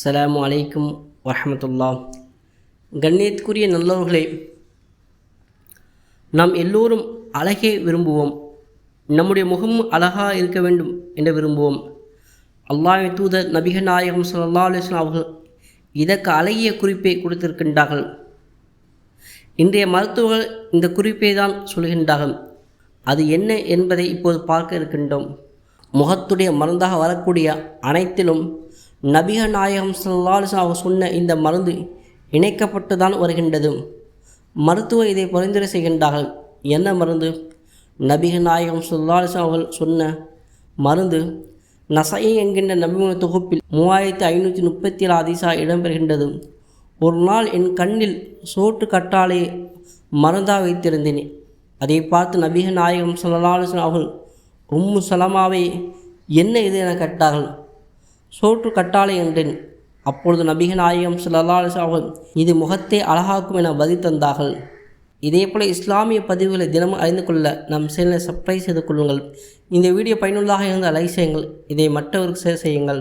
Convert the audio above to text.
அஸ்லாம் அலைக்கும் வரமத்துல்லா கண்ணியத்துக்குரிய நல்லவர்களே நாம் எல்லோரும் அழகே விரும்புவோம். நம்முடைய முகமும் அழகாக இருக்க வேண்டும் என்று விரும்புவோம். அல்லாஹ் தூதர் நபிக நாயகம் சல்லா அலைஹி அவர்கள் இதற்கு அழகிய குறிப்பை கொடுத்திருக்கின்றார்கள். இன்றைய மருத்துவர்கள் இந்த குறிப்பை தான் சொல்கின்றார்கள். அது என்ன என்பதை இப்போது பார்க்க இருக்கின்றோம். முகத்துடைய மருந்தாக வரக்கூடிய அனைத்திலும் நபிக நாயகம் ஸல்லல்லாஹு சொன்ன இந்த மருந்து இணைக்கப்பட்டு தான் வருகின்றது. மருத்துவர் இதை பரிந்துரை செய்கின்றார்கள். என்ன மருந்து? நபிக நாயகம் ஸல்லல்லாஹு அவர்கள் சொன்ன மருந்து நசை என்கின்ற நபிமுன தொகுப்பில் மூவாயிரத்தி ஐநூற்றி முப்பத்தி ஏழு அதிசா இடம்பெறுகின்றது. ஒரு நாள் என் கண்ணில் சோட்டு கட்டாலே மருந்தாக வைத்திருந்தேன். அதை பார்த்து நபிக நாயகம் ஸல்லல்லாஹு அவர்கள் உம்மு சலமாவே என்ன இது என கேட்டார்கள். சோற்று கட்டாளை என்றேன். அப்பொழுது நபிக நாயகம் ஸல்லல்லாஹு அவர்கள் இது முகத்தை அழகாக்கும் என பதில் தந்தார்கள். இதேபோல் இஸ்லாமிய பதிவுகளை தினமும் அறிந்து கொள்ள நம் சேனலை சப்ஸ்கிரைப் செய்து கொள்ளுங்கள். இந்த வீடியோ பயனுள்ளதாக இருந்தால் லைக் செய்யுங்கள். இதை மற்றவருக்கு ஷேர் செய்யுங்கள்.